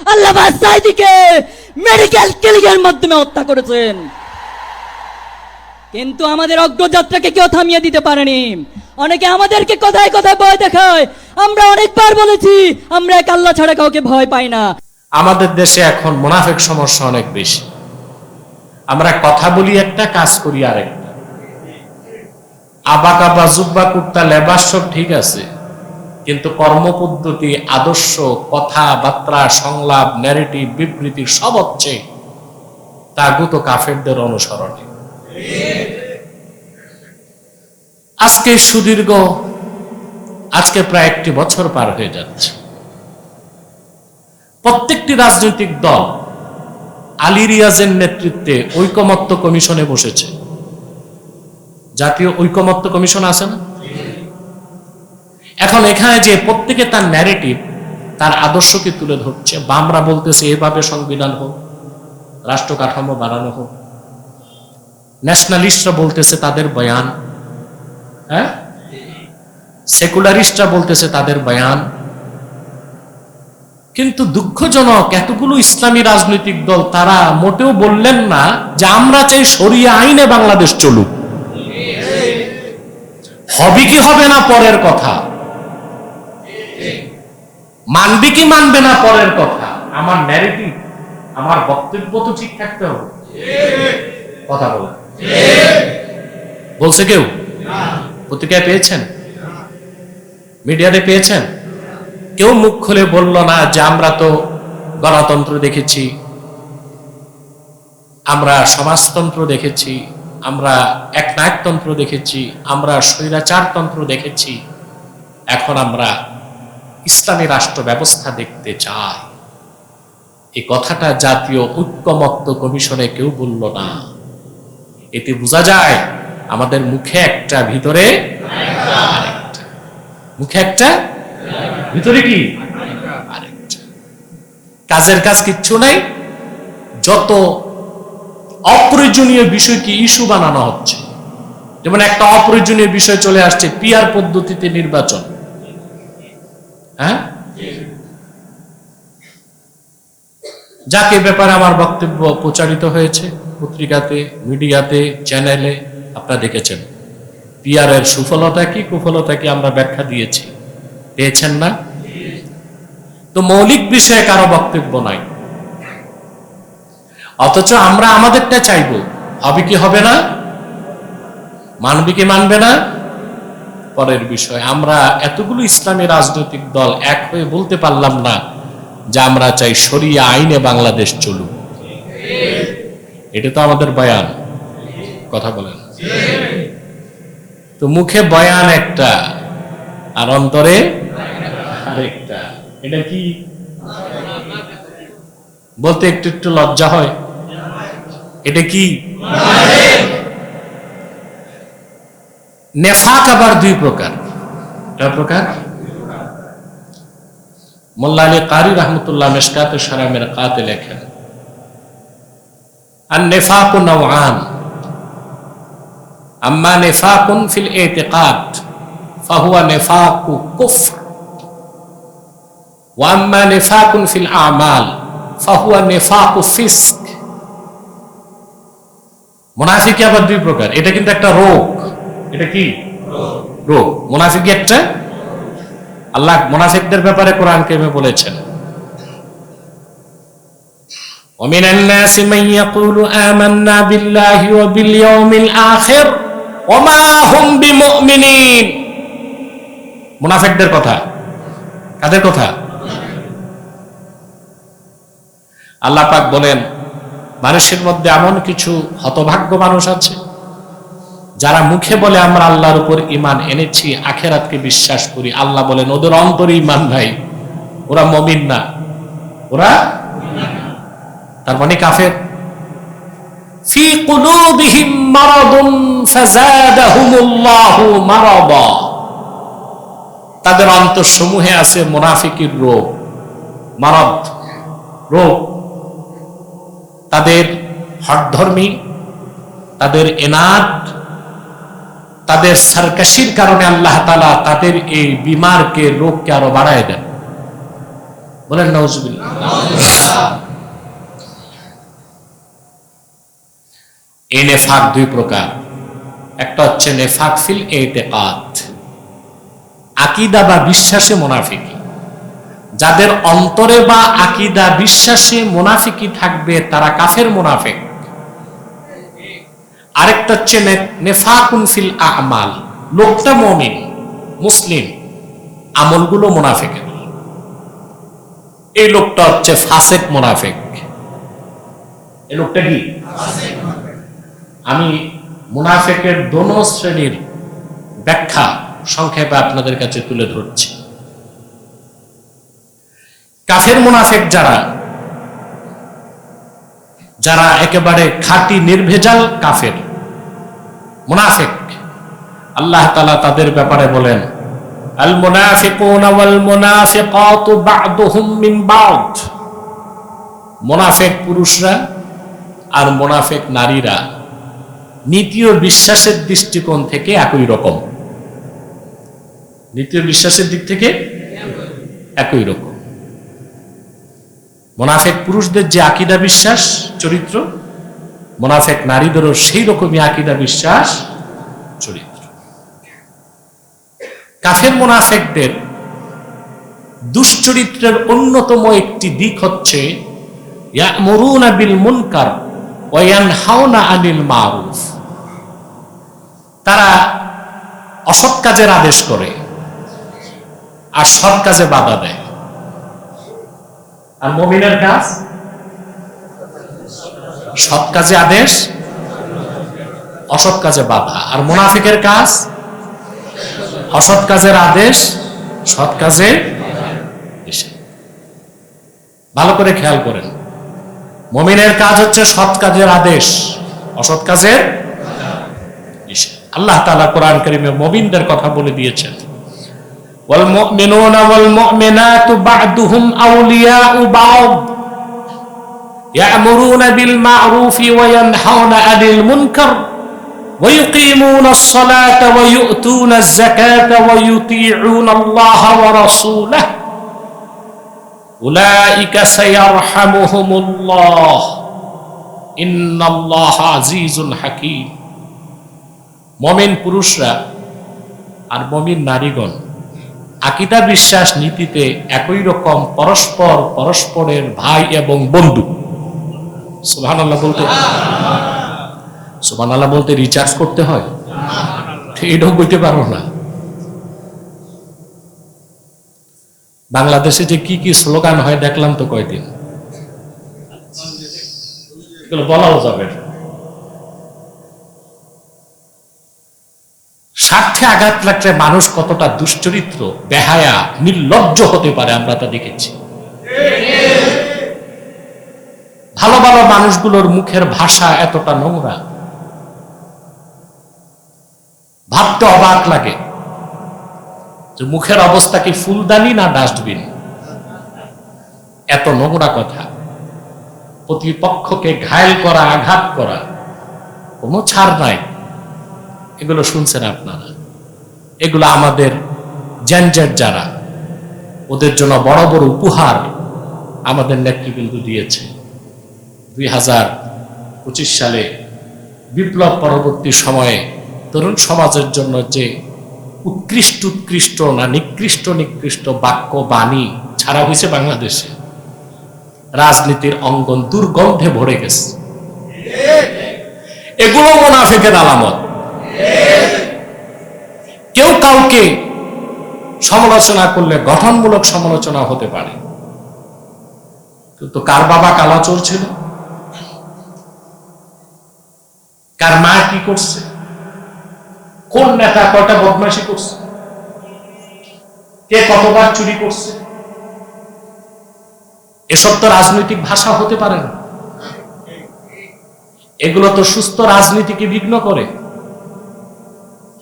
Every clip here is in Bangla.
আল্লাহ সাইদিকে মেডিকেল কিলিং মাধ্যমে হত্যা করেছেন। কিন্তু আমাদের অগ্রযাত্রাকে কেউ থামিয়ে দিতে পারেনি। অনেকে আমাদেরকে কথায় কথায় ভয় দেখায়। আমরা অনেকবার বলেছি, আমরা এক আল্লাহ ছাড়া কাউকে ভয় পাই না। আমাদের দেশে এখন মুনাফিক সমস্যা অনেক বেশি। আমরা কথা বলি একটা, কাজ করি আরেকটা। আবাক আবা জুব্বা, কুর্তা, লেবাস সব ঠিক আছে। কিন্তু কর্মপদ্ধতি, আদর্শ কথাবার্তা সংলাপ ন্যারেটিভ বিবৃতি সব হচ্ছে তাগুত কাফেরদের অনুসরণে। আজকে সুদীর্ঘ, আজকে প্রায় একটি বছর পার হয়ে যাচ্ছে। প্রত্যেকটি রাজনৈতিক দল আলী রিয়াজের নেতৃত্বে ঐকমত্য কমিশনে বসেছে। জাতীয় ঐকমত্য কমিশন আছে না? এখন এখানে যে প্রত্যেকে তার ন্যারেটিভ তার আদর্শকে তুলে ধরছে। বামরা বলতেছে, এভাবে সংবিধান হোক রাষ্ট্র কাঠামো বাড়ানো হোক। ন্যাশনালিস্টরা বলতেছে, তাদের বয়ান। হ্যাঁ? সেকুলারিস্টরা বলতেছে, তাদের বয়ান। কিন্তু দুঃখজনক, এতগুলো ইসলামী রাজনৈতিক দল, তারা মোটেও বললেন না যে, আমরা চাই সরিয়ে আইনে বাংলাদেশ চলুক। হবে কি হবে না পরের কথা? মানবে কি মানবে না পরের কথা? আমার ন্যারেটিভ আমার বক্তব্য তো ঠিক থাকতে হবে। কথা বলে। বলছে কেউ? পত্রিকায় পেয়েছেন? মিডিয়াতে পেয়েছেন? কেউ মুখ খুলে বলল না যে আমরা তো গণতন্ত্র দেখেছি আমরা সমাজতন্ত্র দেখেছি আমরা একনায়কতন্ত্র দেখেছি আমরা স্বৈরাচারতন্ত্র দেখেছি এখন আমরা ইসলামী রাষ্ট্র ব্যবস্থা দেখতে চাই এই কথাটা জাতীয় ঐক্যমত্য কমিশনে কেউ বলল না। এতে বোঝা যায়, আমাদের মুখে একটা, ভিতরে মুখে একটা, ভিতরে কি? কাজের কাজ কিচ্ছু নাই, যত অপ্রয়োজনীয় বিষয়কে ইস্যু বানানো হচ্ছে, যেমন একটা অপ্রয়োজনীয় বিষয় চলে আসছে পিয়ার পদ্ধতিতে নির্বাচন। হ্যাঁ? যাকে ব্যাপারে আমার বক্তব্য প্রচারিত হয়েছে পত্রিকাতে, মিডিয়াতে, চ্যানেলে, আপনারা দেখেছেন। পিয়ারের সুফলতা কি, কুফলতা কি আমরা ব্যাখ্যা দিয়েছি। পেয়েছেন না? তো মৌলিক বিষয়ে কারও বক্তব্য নাই। অথচ আমরা আমাদেরটা চাইব। হবে কি, হবে না? মানবে কি, মানবে না? পরের বিষয়। আমরা এতগুলো ইসলামী রাজনৈতিক দল এক হয়ে বলতে পারলাম না যে আমরা চাই সরিয়ে আইনে বাংলাদেশ চলুক। এটা তো আমাদের বয়ান। কথা বলেন। তো মুখে বয়ান একটা, আর অন্তরে আরেকটা। এটা কি? বলতে একটু একটু লজ্জা হয়। এটা কি? নেফাক আবার দুই প্রকার। প্রকার, মোল্লা আলী কারি রহমতুল্লাহ মেশকাত সারামের কাতে লেখেন আর নেফাক নওয়ান, আম্মা নেফাকুন ফিল এতেকাদ ফাহুয়া নেফাকু কুফর ওয়াম্মা নেফাকুন ফিল আমাল, ফাহুয়া নেফাকু ফিস্ক। মুনাফিকি আবার দুই প্রকার, এটা কিন্তু একটা রোগ। এটা কি রোগ মুনাফিকি একটা আল্লাহ মুনাফিকদের ব্যাপারে কোরআন কেমে বলেছেন ومن الناس من يقول آمنا بالله وباليوم الآخر وما هم بمؤمنين মুনাফিকদের কথা কাদের কথা আল্লাহ পাক বলেন মানুষের মধ্যে এমন কিছু হতভাগ্য মানুষ আছে যারা মুখে বলে, আমরা আল্লাহর উপর ইমান এনেছি, আখেরাতকে বিশ্বাস করি। আল্লাহ বলেন, ওদের অন্তরে ইমান নাই। ওরা মমিন না। ওরা তার মানে কাফের। তাদের অন্তঃসমূহে আছে মুনাফিকির রোগ, মারাদ রোগ। তাদের হটধর্মী তাদের এনাদ তাদের সার্কাশির কারণে আল্লাহ তালা তাদের এই বিমারকে রোগকে আরও বাড়ায় দেন। বলেন নজবিল্লা দুই প্রকার। একটা হচ্ছে নেফাক ফিল এতেকাত। আকিদা বা বিশ্বাসে মোনাফিকি। যাদের অন্তরে বা আকিদা বিশ্বাসে মোনাফিকি থাকবে, তারা কাফের মোনাফেক। আরেকটা হচ্ছে নেফাকুন ফিল আমাল। লোকটা মমিন, মুসলিম, আমলগুলো মোনাফেকের এই লোকটা হচ্ছে ফাসেক মোনাফেক। এই লোকটা কি? আমি মুনাফেকের দোনো শ্রেণির ব্যাখ্যা সংক্ষেপে আপনাদের কাছে তুলে ধরছি। কাফের মুনাফেক যারা যারা একেবারে খাঁটি, নির্ভেজাল কাফের, মুনাফেক। আল্লাহ তালা তাদের ব্যাপারে বলেন, আল মুনাফিকুন ওয়াল মুনাফিকাতু বা'দুহুম মিন বা'দ। মুনাফেক পুরুষরা আর মুনাফেক নারীরা নীতি বিশ্বাসের দৃষ্টিকোণ থেকে একই রকম। নীতি বিশ্বাসের দিক থেকে একই রকম। মোনাফেক পুরুষদের যে আকিদা বিশ্বাস, চরিত্র, মোনাফেক নারীদেরও সেই রকমই আকিদা বিশ্বাস, চরিত্র। কাফের মোনাফেকদের দুশ্চরিত্রের অন্যতম একটি দিক হচ্ছে মুনকার তারা অসৎ কাজের আদেশ করে, আর সৎ কাজে বাধা দেয়। আর মমিনের কাজ? সৎ কাজে আদেশ, অসৎ কাজে বাধা। আর মুনাফিকের কাজ? অসৎ কাজের আদেশ, সৎ কাজে ভালো করে খেয়াল করেন। মমিনের কাজ হচ্ছে সৎ কাজের আদেশ, অসৎ কাজের আল্লাহ তাআলা কোরআন কারিমে মমিনদের কথা বলে দিয়েছেন। والمؤمنون والمؤمنات بعضهم أولياء بعض يأمرون بالمعروف وينهون عن المنكر ويقيمون الصلاة ويؤتون الزكاة ويطيعون الله ورسوله أولئك سيرحمهم الله إن الله عزيز حكيم মমিন পুরুষরা আর মমিন নারীগণ আকিদা বিশ্বাস নীতিতে একই রকম পরস্পর, পরস্পরের ভাই এবং বন্ধু। আল্লাহ বলতে আল্লাহ বলতে রিচার্জ করতে হয়। এটাও বলতে পারো না। বাংলাদেশে যে কি কি স্লোগান হয় দেখলাম তো কয়দিন? বলাও যাবে না। স্বার্থে আঘাত লাগলে মানুষ কতটা দুশ্চরিত্র, বেহায়া, নির্লজ্জ হতে পারে আমরা তা দেখেছি। ভালো ভালো মানুষগুলোর মুখের ভাষা এতটা নোংরা। ভাবতে অবাক লাগে যে মুখের অবস্থা কি ফুলদানি না ডাস্টবিন? এত নোংরা কথা। প্রতিপক্ষকে ঘায়েল করা, আঘাত করা কোনো ছাড় নাই। এগুলো শুনছেন আপনারা। এগুলো আমাদের জ্যানজ্যাট যারা, ওদের জন্য বড় বড় উপহার আমাদের নেতৃবৃন্দ দিয়েছে। দুই হাজার পঁচিশ সালে বিপ্লব পরবর্তী সময়ে তরুণ সমাজের জন্য যে উৎকৃষ্ট উৎকৃষ্ট না নিকৃষ্ট নিকৃষ্ট বাক্য, বাণী ছাড়া হয়েছে বাংলাদেশে, রাজনীতির অঙ্গন দুর্গন্ধে ভরে গেছে। এগুলো মোনাফেকের আলামত। কেউ কাউকে সমালোচনা করলে গঠনমূলক সমালোচনা হতে পারে। কিন্তু কার বাবা কালাচোর ছিল? কার মা কি করছে? কোন নেতা কয়টা বদমাইশি করছে? কে কতবার চুরি করছে? এসব তো রাজনৈতিক ভাষা হতে পারে না। এগুলো তো সুস্থ রাজনীতিকে বিঘ্ন করে।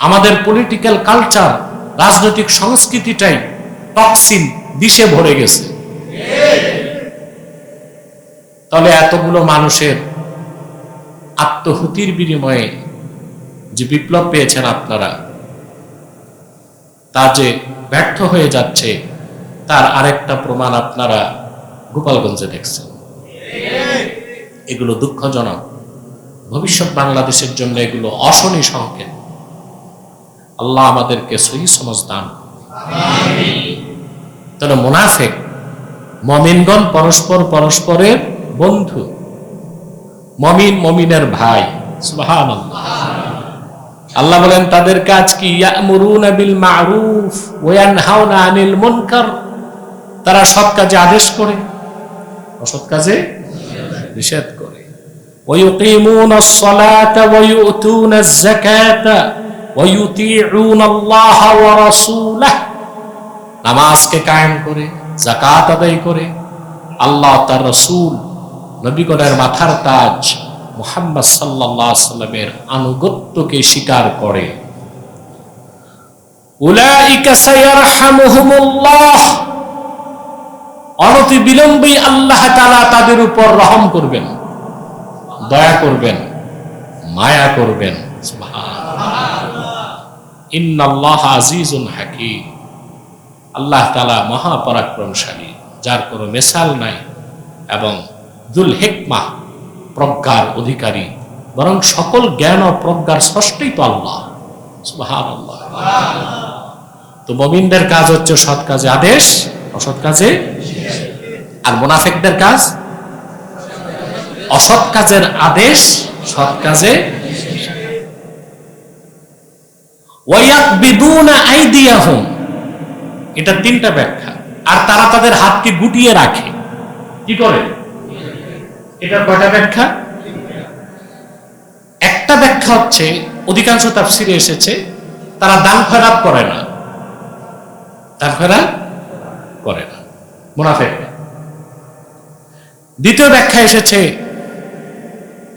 আমাদের পলিটিক্যাল কালচার রাজনৈতিক সংস্কৃতিটাই টক্সিন বিষে ভরে গেছে। তাহলে এতগুলো মানুষের আত্মহুতির বিনিময়ে যে বিপ্লব পেয়েছেন আপনারা, তা যে ব্যর্থ হয়ে যাচ্ছে, তার আরেকটা প্রমাণ আপনারা গোপালগঞ্জে দেখছেন। এগুলো দুঃখজনক। ভবিষ্যৎ বাংলাদেশের জন্য এগুলো অশনি সংকেত। আল্লাহ আমাদেরকে সহি সমাজ দান। তাহলে মোনাফেক, মমিনগণ পরস্পর পরস্পরের বন্ধু। মমিন মমিনের ভাই আল্লাহ বলেন তাদের কাজ কি আনিল তারা সব কাজে আদেশ করে, অসৎ কাজে নিষেধ করে। নামাজকে কায়েম করে জাকাত আদায় করে, আল্লাহ তার রসুল, নবীগণের মাথার তাজ মুহাম্মদ আলাইহি সাল্লামের আনুগত্যকে স্বীকার করে। অনতি বিলম্বেই আল্লাহ তাআলা তাদের উপর রহম করবেন, দয়া করবেন, মায়া করবেন। ইন্নাল্লাহ আজিজুন হাকিম। আল্লাহ তালা মহাপরাক্রমশালী, যার কোনো মেসাল নাই এবং দুল হেকমা প্রজ্ঞার অধিকারী, বরং সকল জ্ঞান ও প্রজ্ঞার স্রষ্টেই তো আল্লাহ। তো মমিনদের কাজ হচ্ছে সৎ কাজে আদেশ, অসৎ কাজে আর মোনাফেকদের কাজ? অসৎ কাজের আদেশ, সৎ কাজে এটা তিনটা ব্যাখ্যা। আর তারা তাদের হাতকে গুটিয়ে রাখে। কি করে? এটা কয়টা ব্যাখ্যা? একটা ব্যাখ্যা হচ্ছে, অধিকাংশ তাফসিরে এসেছে, তারা দান খয়রাত করে না। দান খয়রাত করে না। মুনাফেক দ্বিতীয় ব্যাখ্যা এসেছে,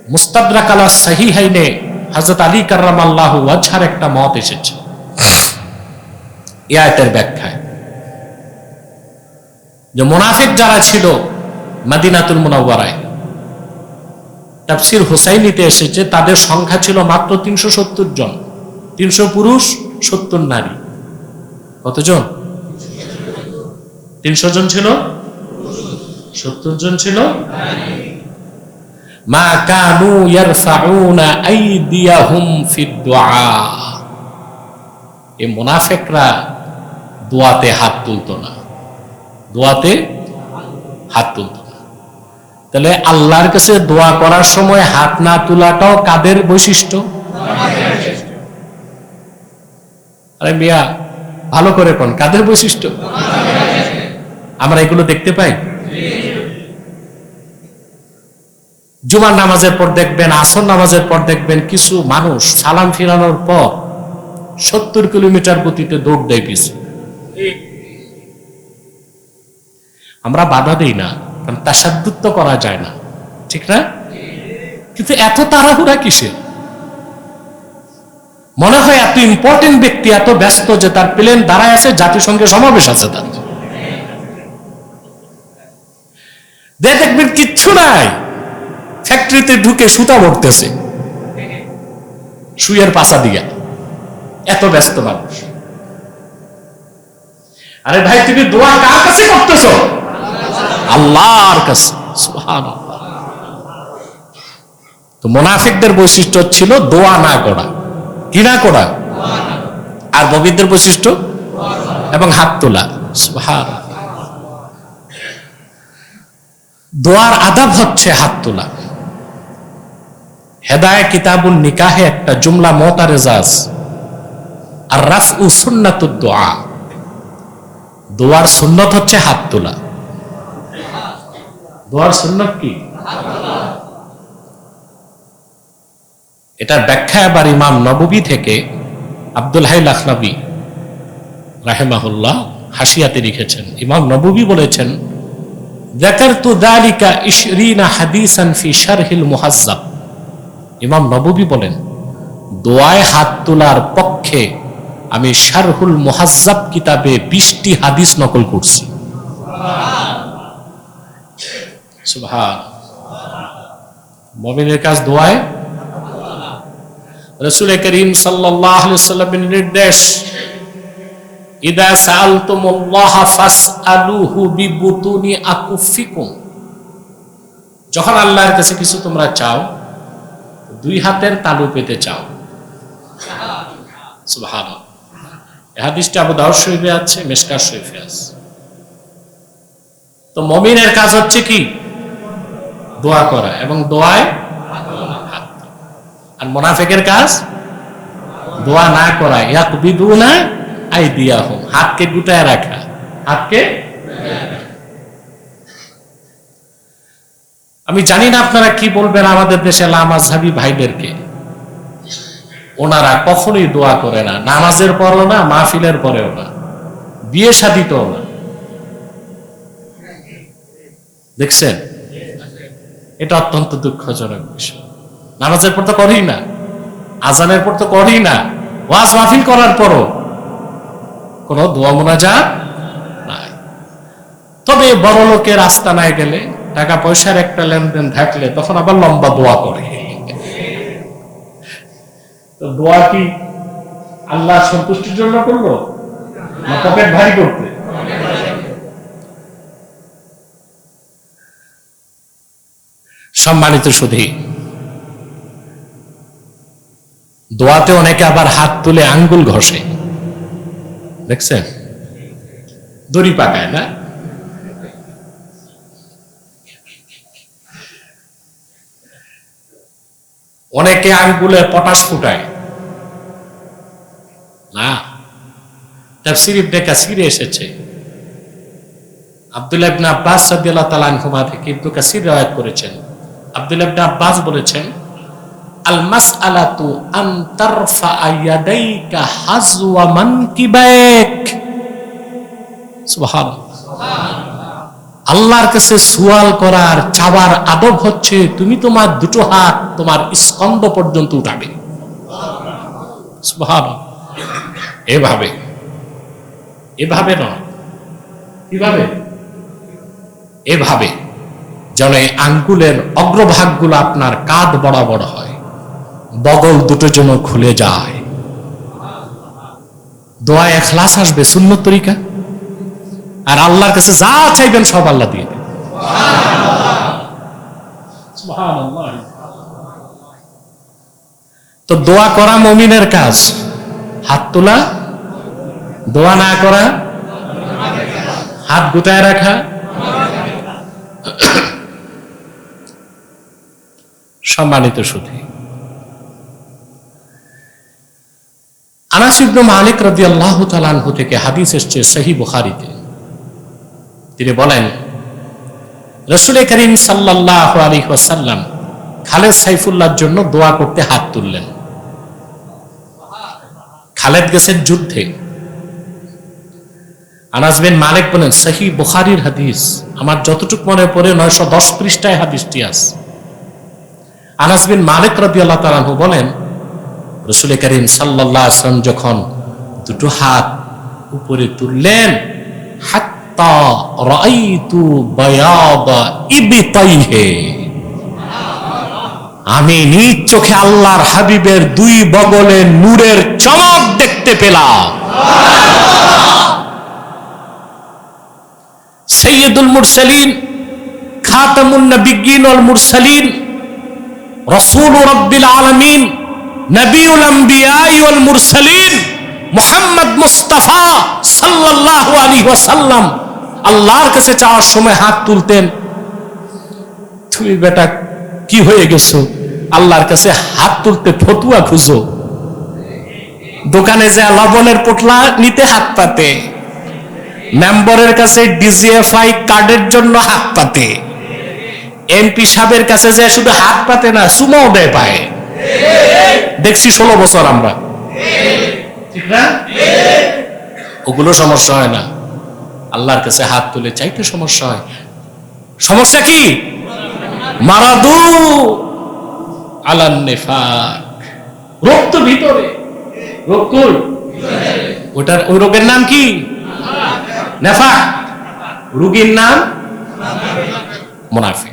মুস্তাদরাক আলা সাহিহাইনে হযরত আলী কাররামাল্লাহু ওয়াজহার একটা মত এসেছে। এই আয়াতের ব্যাখ্যায় যে মোনাফিক যারা ছিল মাদিনাতুল মুনাওয়ারায়, তাফসির হুসাইনিতে এসেছে, তাদের সংখ্যা ছিল মাত্র তিনশো সত্তর জন। তিনশো পুরুষ, সত্তর নারী। কতজন? তিনশো জন ছিল? সত্তর জন ছিল? মা কানু ইয়ারফাউনা আইদিয়াহুম ফিদ দুআ। এই মুনাফিকরা দোয়াতে হাত তুলতো না। দোয়াতে হাত তুলত না। তাহলে আল্লাহর কাছে দোয়া করার সময় হাত না তোলাটাও কাদের বৈশিষ্ট্য? আরে মিয়া, ভালো করে কোন, কাদের বৈশিষ্ট্য? আমরা এগুলো দেখতে পাই? জুমার নামাজের পর দেখবেন, আসর নামাজের পর দেখবেন কিছু মানুষ সালাম ফিরানোর পর সত্তর কিলোমিটার গতিতে দৌড় দেয় পিছু। আমরা বাধা দেই না, কারণ তাসাদ্দুত করা যায় না। ঠিক না? কিন্তু এত তাড়াহুড়া কিসে? মনে হয় এত ইম্পর্টেন্ট ব্যক্তি, এত ব্যস্ত যে তার প্লেন দাঁড়ায় আছে জাতিসংঘের সমাবেশ আছে তার। দেখবেন কিচ্ছু নাই। ফ্যাক্টরিতে ঢুকে সুতা ভরতেছে সুইয়ের পাশা দিয়া। এত ব্যস্ত মানুষ। আরে ভাই, তুমি দোয়া কার কাছে করতেছ? আল্লাহর কাছে। তো মোনাফিকদের বৈশিষ্ট্য ছিল দোয়া না করা। কি না করা? আর ববিদের বৈশিষ্ট্য? এবং হাত তোলা। দোয়ার আদাব হচ্ছে হাত তোলা। হেদায় কিতাবুল নিকাহে একটা জুমলা মতারেজাজ আর রাফ উ সুন্নাতুদ দোয়া দোয়ার সুন্নত হচ্ছে হাত তোলা দোয়ার সুন্নত কি এটার ব্যাখ্যা আবার ইমাম নববী থেকে আব্দুল হাই লাখনবী রাহেমাহুল্লাহ হাসিয়াতে লিখেছেন ইমাম নববী বলেছেন ذكرت ذلك عشرين حديثا في شرح المهذب ইমাম নববী বলেন, দোয়ায় হাত তোলার পক্ষে আমি শারহুল মুহাজ্জাব কিতাবে বিশটি হাদিস নকল করছি। মমিনের কাজ দোয়ায়? রসুল করিম সাল্লামের নির্দেশ, ইদা সাআলতুমুল্লাহ ফাসআলুহু বিবুতুনি আকুফিকুম। যখন আল্লাহর কাছে কিছু তোমরা চাও দুই হাতের তালু পেতে চাও। আছে শরীফে আছে। তো মমিনের কাজ হচ্ছে কি? দোয়া করা এবং দোয়ায় আর মোনাফেকের কাজ? দোয়া না করা। ইয়াকবিদু না আই দিয়া হোম হাতকে গুটায় রাখা। হাতকে আমি জানি না আপনারা কি বলবেন আমাদের দেশে লামাজহাবি ভাইদেরকে। ওনারা কখনোই দোয়া করে না। নামাজের পরও না, মাহফিলের পরেও না। বিয়ে শাদিতেও না। দেখছেন? এটা অত্যন্ত দুঃখজনক বিষয়। নামাজের পর তো করেই না। আজানের পর তো করেই না। ওয়াজ মাহফিল করার পরও কোন দোয়া মোনাজাত নাই। তবে বড় লোকের রাস্তা নাই গেলে টাকা পয়সার একটা লেনদেন থাকলে তখন আবার লম্বা দোয়া করে। তো দোয়া কি আল্লাহ সন্তুষ্টির জন্য করল? পকেট ভারী করতে? সম্মানিত সুধী, দোয়াতে অনেকে আবার হাত তুলে আঙ্গুল ঘষে। দেখছেন? দড়ি পাকায় না? অনেকে আঙ্গুলে পটাশ ফুটায়। না। তাফসির ইবনে কাসিরে এসেছে। আব্দুল্লাহ ইবনে আব্বাস আনহুমা থেকে কাসির করেছেন। আব্দুল্লাহ ইবনে আব্বাস বলেছেন, আল মাসআলাতু আন তারফা ইয়াদাইকা হাজওয়া মানকিবাইক সুবহানাল্লাহ। আল্লাহর কাছে সুয়াল করার, চাওয়ার আদব হচ্ছে তুমি তোমার দুটো হাত তোমার স্কন্দ পর্যন্ত উঠাবে। এভাবে। এভাবে নয়। কীভাবে? এভাবে যেন এই আঙ্গুলের অগ্রভাগগুলো আপনার কাঁধ বরাবর হয়। বগল দুটো যেন খুলে যায়। দোয়া এখলাস আসবে শূন্য তরিকা? আর আল্লাহর কাছে যা চাইবেন সব আল্লাহ দিয়ে দেবে তো দোয়া করা মমিনের কাজ। হাত তোলা দোয়া না করা হাত গুটায় রাখা। সম্মানিত সুধী। আনাস ইবনু মালিক রাদিয়াল্লাহু তাআলা আনহু থেকে হাদিস এসেছে সহিহ বুখারীতে। তিনি বলেন, রসুল করিম সাল্লাল্লাহু আলাইহি ওয়াসাল্লাম খালেদ সাইফুল্লাহর জন্য দোয়া করতে হাত তুললেন। খালেদ গেছেন যুদ্ধে। আনাস বিন মালিক বলেন সহি বুখারীর হাদিস, আমার যতটুকু মনে পড়ে নয়শো দশ পৃষ্ঠায় হাদিসটি আছে। আনাস মালিক রাদিয়াল্লাহু তাআলা আনহু বলেন, রসুল করিম সাল্লাল্লাহু আলাইহি ওয়াসাল্লাম যখন দুটো হাত উপরে তুললেন আমি নিজ চোখে আল্লাহর হাবিবের দুই বগলে নূরের চমক দেখতে পেলাম। সৈয়দুল মুরসালিন, খাতামুন রাব্বিল আলামিন মুহাম্মদ মুস্তাফা সাল্লাল্লাহু আলাইহি ওয়াসাল্লাম। আল্লাহর কাছে চাওয়ার সময় হাত তুলতেন। তুমি বেটা, কি হয়ে গেছো? আল্লাহর কাছে হাত তুলতে ফতুয়া খুঁজো। দোকানে যা লবণের পোটলা নিতে হাত পাতে। মেম্বরের কাছে ডিজিএফআই কার্ডের জন্য হাত পাতে। এমপি সাহেবের কাছে যে শুধু হাত পাতে না চুমাও দেয় পায়। দেখছি ষোলো বছর আমরা। ঠিক না? ওগুলো সমস্যা হয় না। আল্লাহর কাছে হাত তুলে চাইতে সমস্যা হয়। সমস্যা কি? মারাদু আলান নেফাক। রোগ তো ভিতরে। রোগ ওটার, ওই রোগের নাম কি? নেফাক। রোগীর নাম? মুনাফিক।